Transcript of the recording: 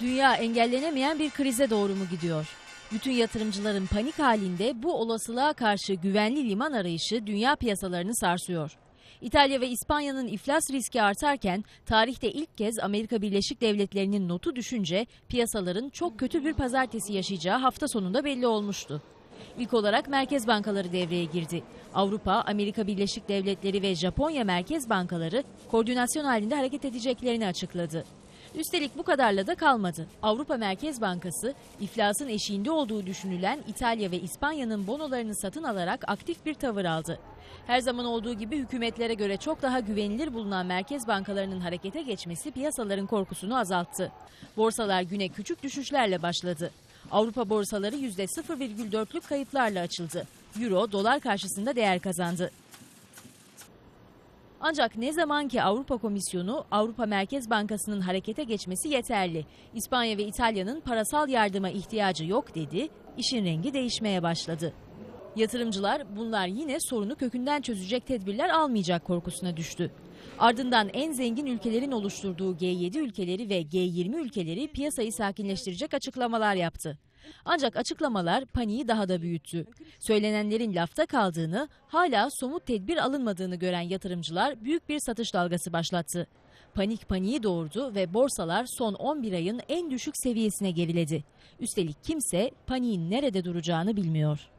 Dünya engellenemeyen bir krize doğru mu gidiyor? Bütün yatırımcıların panik halinde bu olasılığa karşı güvenli liman arayışı dünya piyasalarını sarsıyor. İtalya ve İspanya'nın iflas riski artarken tarihte ilk kez Amerika Birleşik Devletleri'nin notu düşünce piyasaların çok kötü bir pazartesi yaşayacağı hafta sonunda belli olmuştu. İlk olarak merkez bankaları devreye girdi. Avrupa, Amerika Birleşik Devletleri ve Japonya merkez bankaları koordinasyon halinde hareket edeceklerini açıkladı. Üstelik bu kadarla da kalmadı. Avrupa Merkez Bankası iflasın eşiğinde olduğu düşünülen İtalya ve İspanya'nın bonolarını satın alarak aktif bir tavır aldı. Her zaman olduğu gibi hükümetlere göre çok daha güvenilir bulunan merkez bankalarının harekete geçmesi piyasaların korkusunu azalttı. Borsalar güne küçük düşüşlerle başladı. Avrupa borsaları %0,4'lük kayıplarla açıldı. Euro dolar karşısında değer kazandı. Ancak ne zaman ki Avrupa Komisyonu Avrupa Merkez Bankası'nın harekete geçmesi yeterli. İspanya ve İtalya'nın parasal yardıma ihtiyacı yok dedi. işin rengi değişmeye başladı. Yatırımcılar bunlar yine sorunu kökünden çözecek tedbirler almayacak korkusuna düştü. Ardından en zengin ülkelerin oluşturduğu G7 ülkeleri ve G20 ülkeleri piyasayı sakinleştirecek açıklamalar yaptı. Ancak açıklamalar paniği daha da büyüttü. Söylenenlerin lafta kaldığını, hala somut tedbir alınmadığını gören yatırımcılar büyük bir satış dalgası başlattı. Panik paniği doğurdu ve borsalar son 11 ayın en düşük seviyesine geriledi. Üstelik kimse paniğin nerede duracağını bilmiyor.